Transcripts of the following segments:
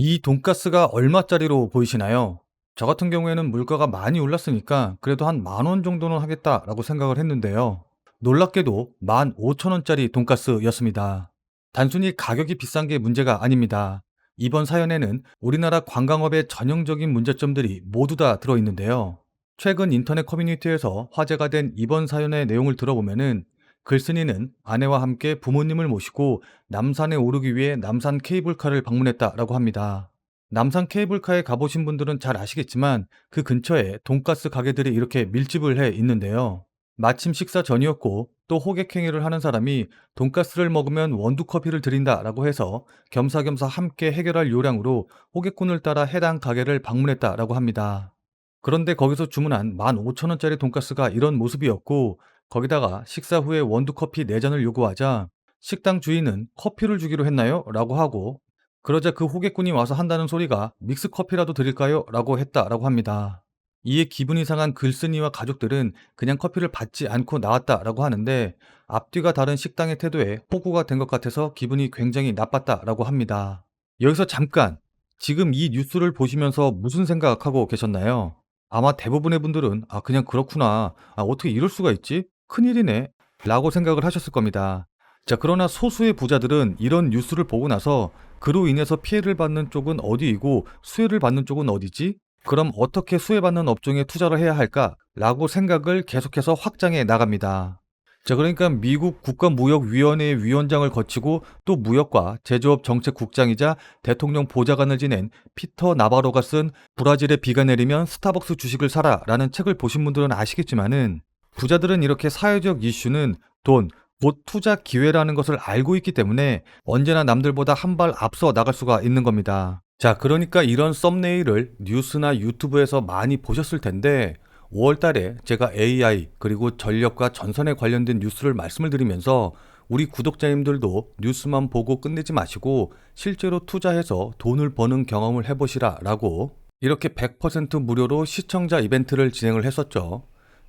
이 돈가스가 얼마짜리로 보이시나요? 저 같은 경우에는 물가가 많이 올랐으니까 그래도 한 만 원 정도는 하겠다라고 생각을 했는데요. 놀랍게도 15,000원짜리 돈가스였습니다. 단순히 가격이 비싼 게 문제가 아닙니다. 이번 사연에는 우리나라 관광업의 전형적인 문제점들이 모두 다 들어있는데요. 최근 인터넷 커뮤니티에서 화제가 된 이번 사연의 내용을 들어보면은 글쓴이는 아내와 함께 부모님을 모시고 남산에 오르기 위해 남산 케이블카를 방문했다라고 합니다. 남산 케이블카에 가보신 분들은 잘 아시겠지만 그 근처에 돈가스 가게들이 이렇게 밀집을 해 있는데요. 마침 식사 전이었고 또 호객행위를 하는 사람이 돈가스를 먹으면 원두 커피를 드린다라고 해서 겸사겸사 함께 해결할 요량으로 호객꾼을 따라 해당 가게를 방문했다라고 합니다. 그런데 거기서 주문한 15,000원짜리 돈가스가 이런 모습이었고 거기다가 식사 후에 원두 커피 4잔을 요구하자 식당 주인은 커피를 주기로 했나요? 라고 하고 그러자 그 호객꾼이 와서 한다는 소리가 믹스 커피라도 드릴까요? 라고 했다라고 합니다. 이에 기분이 상한 글쓴이와 가족들은 그냥 커피를 받지 않고 나왔다라고 하는데 앞뒤가 다른 식당의 태도에 호구가 된 것 같아서 기분이 굉장히 나빴다라고 합니다. 여기서 잠깐 지금 이 뉴스를 보시면서 무슨 생각하고 계셨나요? 아마 대부분의 분들은 아 그냥 그렇구나. 아 어떻게 이럴 수가 있지? 큰일이네. 라고 생각을 하셨을 겁니다. 자, 그러나 소수의 부자들은 이런 뉴스를 보고 나서 그로 인해서 피해를 받는 쪽은 어디이고 수혜를 받는 쪽은 어디지? 그럼 어떻게 수혜받는 업종에 투자를 해야 할까? 라고 생각을 계속해서 확장해 나갑니다. 자, 그러니까 미국 국가무역위원회 위원장을 거치고 또 무역과 제조업 정책 국장이자 대통령 보좌관을 지낸 피터 나바로가 쓴 브라질의 비가 내리면 스타벅스 주식을 사라 라는 책을 보신 분들은 아시겠지만은 부자들은 이렇게 사회적 이슈는 돈, 곧 투자 기회라는 것을 알고 있기 때문에 언제나 남들보다 한 발 앞서 나갈 수가 있는 겁니다. 자, 그러니까 이런 썸네일을 뉴스나 유튜브에서 많이 보셨을 텐데 5월 달에 제가 AI 그리고 전력과 전선에 관련된 뉴스를 말씀을 드리면서 우리 구독자님들도 뉴스만 보고 끝내지 마시고 실제로 투자해서 돈을 버는 경험을 해보시라 라고 이렇게 100% 무료로 시청자 이벤트를 진행을 했었죠.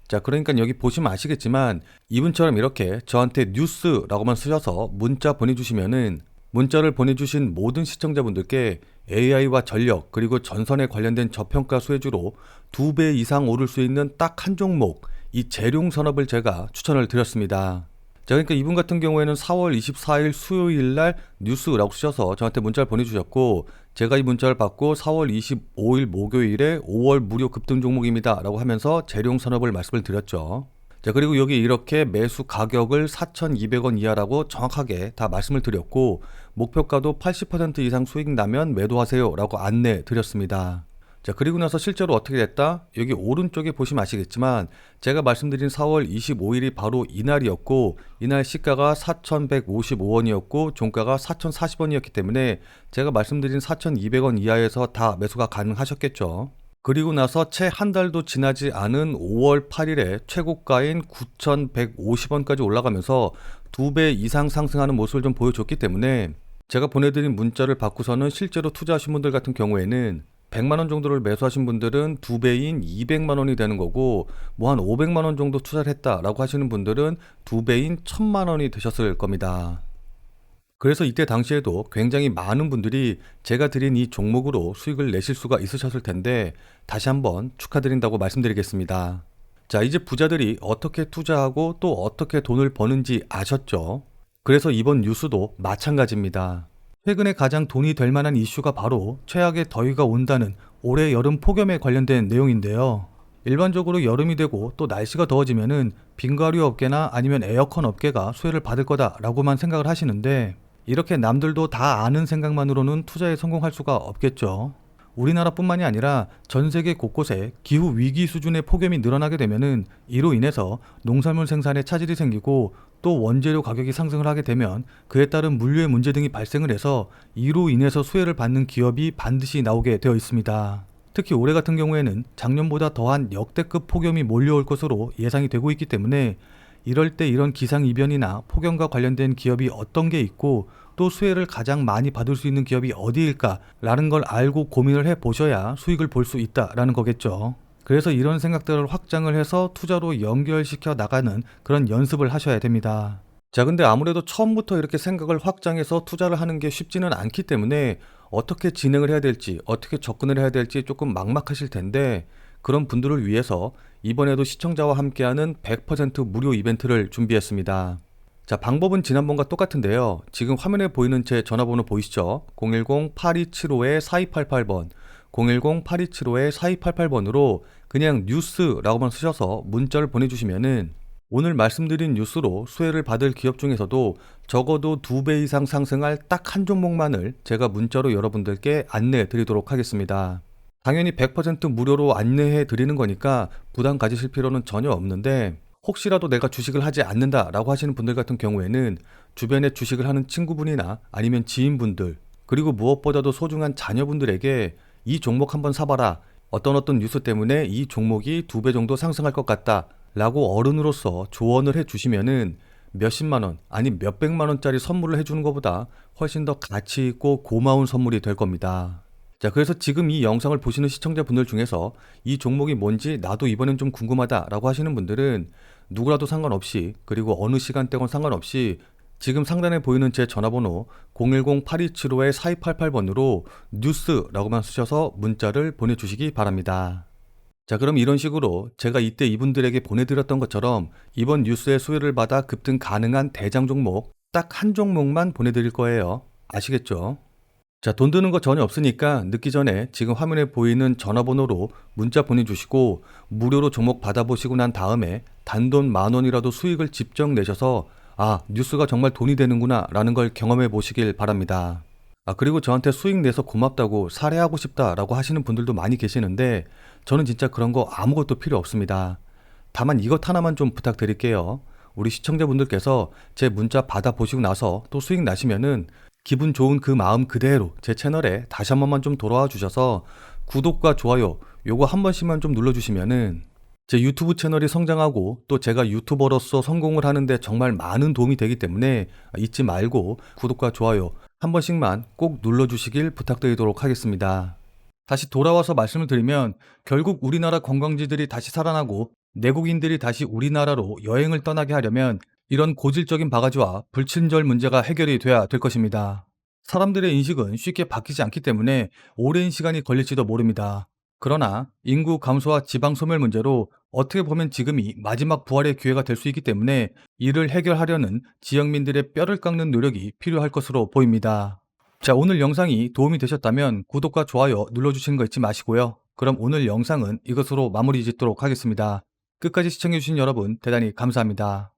자, 그러니까 여기 보시면 아시겠지만 이분처럼 이렇게 저한테 뉴스라고만 쓰셔서 문자 보내주시면은 문자를 보내주신 모든 시청자분들께 AI와 전력 그리고 전선에 관련된 저평가 수혜주로 두 배 이상 오를 수 있는 딱 한 종목 이 재룡 산업을 제가 추천을 드렸습니다. 자, 그러니까 이분 같은 경우에는 4월 24일 수요일 날 뉴스라고 쓰셔서 저한테 문자를 보내주셨고 제가 이 문자를 받고 4월 25일 목요일에 5월 무료 급등 종목입니다 라고 하면서 재룡 산업을 말씀을 드렸죠. 자, 그리고 여기 이렇게 매수 가격을 4,200원 이하라고 정확하게 다 말씀을 드렸고 목표가도 80% 이상 수익 나면 매도하세요 라고 안내 드렸습니다. 자, 그리고 나서 실제로 어떻게 됐다? 여기 오른쪽에 보시면 아시겠지만 제가 말씀드린 4월 25일이 바로 이날이었고 이날 시가가 4,155원이었고 종가가 4,040원이었기 때문에 제가 말씀드린 4,200원 이하에서 다 매수가 가능하셨겠죠. 그리고 나서 채 한 달도 지나지 않은 5월 8일에 최고가인 9,150원까지 올라가면서 두 배 이상 상승하는 모습을 좀 보여줬기 때문에 제가 보내드린 문자를 받고서는 실제로 투자하신 분들 같은 경우에는 100만 원 정도를 매수하신 분들은 두 배인 200만 원이 되는 거고 뭐한 500만 원 정도 투자를 했다라고 하시는 분들은 두 배인 1000만 원이 되셨을 겁니다. 그래서 이때 당시에도 굉장히 많은 분들이 제가 드린 이 종목으로 수익을 내실 수가 있으셨을 텐데 다시 한번 축하드린다고 말씀드리겠습니다. 자, 이제 부자들이 어떻게 투자하고 또 어떻게 돈을 버는지 아셨죠? 그래서 이번 뉴스도 마찬가지입니다. 최근에 가장 돈이 될 만한 이슈가 바로 최악의 더위가 온다는 올해 여름 폭염에 관련된 내용인데요. 일반적으로 여름이 되고 또 날씨가 더워지면은 빙과류 업계나 아니면 에어컨 업계가 수혜를 받을 거다라고만 생각을 하시는데 이렇게 남들도 다 아는 생각만으로는 투자에 성공할 수가 없겠죠. 우리나라뿐만이 아니라 전 세계 곳곳에 기후 위기 수준의 폭염이 늘어나게 되면은 이로 인해서 농산물 생산에 차질이 생기고 또 원재료 가격이 상승을 하게 되면 그에 따른 물류의 문제 등이 발생을 해서 이로 인해서 수혜를 받는 기업이 반드시 나오게 되어 있습니다. 특히 올해 같은 경우에는 작년보다 더한 역대급 폭염이 몰려올 것으로 예상이 되고 있기 때문에 이럴 때 이런 기상이변이나 폭염과 관련된 기업이 어떤 게 있고 또 수혜를 가장 많이 받을 수 있는 기업이 어디일까라는 걸 알고 고민을 해 보셔야 수익을 볼 수 있다라는 거겠죠. 그래서 이런 생각들을 확장을 해서 투자로 연결시켜 나가는 그런 연습을 하셔야 됩니다. 자, 근데 아무래도 처음부터 이렇게 생각을 확장해서 투자를 하는 게 쉽지는 않기 때문에 어떻게 진행을 해야 될지, 어떻게 접근을 해야 될지 조금 막막하실 텐데 그런 분들을 위해서 이번에도 시청자와 함께하는 100% 무료 이벤트를 준비했습니다. 자, 방법은 지난번과 똑같은데요. 지금 화면에 보이는 제 전화번호 보이시죠? 010-8275-4288번, 010-8275-4288번으로 그냥 뉴스라고만 쓰셔서 문자를 보내주시면은 오늘 말씀드린 뉴스로 수혜를 받을 기업 중에서도 적어도 두 배 이상 상승할 딱 한 종목만을 제가 문자로 여러분들께 안내해 드리도록 하겠습니다. 당연히 100% 무료로 안내해 드리는 거니까 부담 가지실 필요는 전혀 없는데 혹시라도 내가 주식을 하지 않는다라고 하시는 분들 같은 경우에는 주변에 주식을 하는 친구분이나 아니면 지인분들 그리고 무엇보다도 소중한 자녀분들에게 이 종목 한번 사봐라 어떤 어떤 뉴스 때문에 이 종목이 두 배 정도 상승할 것 같다 라고 어른으로서 조언을 해 주시면은 몇십만 원 아니 몇백만 원짜리 선물을 해주는 것보다 훨씬 더 가치 있고 고마운 선물이 될 겁니다. 자, 그래서 지금 이 영상을 보시는 시청자분들 중에서 이 종목이 뭔지 나도 이번엔 좀 궁금하다라고 하시는 분들은 누구라도 상관없이 그리고 어느 시간대건 상관없이 지금 상단에 보이는 제 전화번호 010-8275-4288번으로 뉴스라고만 쓰셔서 문자를 보내주시기 바랍니다. 자, 그럼 이런 식으로 제가 이때 이분들에게 보내드렸던 것처럼 이번 뉴스의 수혜를 받아 급등 가능한 대장 종목 딱 한 종목만 보내드릴 거예요. 아시겠죠? 자, 돈 드는 거 전혀 없으니까 늦기 전에 지금 화면에 보이는 전화번호로 문자 보내주시고 무료로 종목 받아보시고 난 다음에 단돈 만 원이라도 수익을 직접 내셔서 아, 뉴스가 정말 돈이 되는구나 라는 걸 경험해 보시길 바랍니다. 아, 그리고 저한테 수익 내서 고맙다고 사례하고 싶다라고 하시는 분들도 많이 계시는데 저는 진짜 그런 거 아무것도 필요 없습니다. 다만 이것 하나만 좀 부탁드릴게요. 우리 시청자분들께서 제 문자 받아보시고 나서 또 수익 나시면은 기분 좋은 그 마음 그대로 제 채널에 다시 한 번만 좀 돌아와 주셔서 구독과 좋아요 요거 한 번씩만 좀 눌러주시면은 제 유튜브 채널이 성장하고 또 제가 유튜버로서 성공을 하는데 정말 많은 도움이 되기 때문에 잊지 말고 구독과 좋아요 한 번씩만 꼭 눌러주시길 부탁드리도록 하겠습니다. 다시 돌아와서 말씀을 드리면 결국 우리나라 관광지들이 다시 살아나고 내국인들이 다시 우리나라로 여행을 떠나게 하려면 이런 고질적인 바가지와 불친절 문제가 해결이 돼야 될 것입니다. 사람들의 인식은 쉽게 바뀌지 않기 때문에 오랜 시간이 걸릴지도 모릅니다. 그러나 인구 감소와 지방 소멸 문제로 어떻게 보면 지금이 마지막 부활의 기회가 될 수 있기 때문에 이를 해결하려는 지역민들의 뼈를 깎는 노력이 필요할 것으로 보입니다. 자, 오늘 영상이 도움이 되셨다면 구독과 좋아요 눌러주시는 거 잊지 마시고요. 그럼 오늘 영상은 이것으로 마무리 짓도록 하겠습니다. 끝까지 시청해주신 여러분 대단히 감사합니다.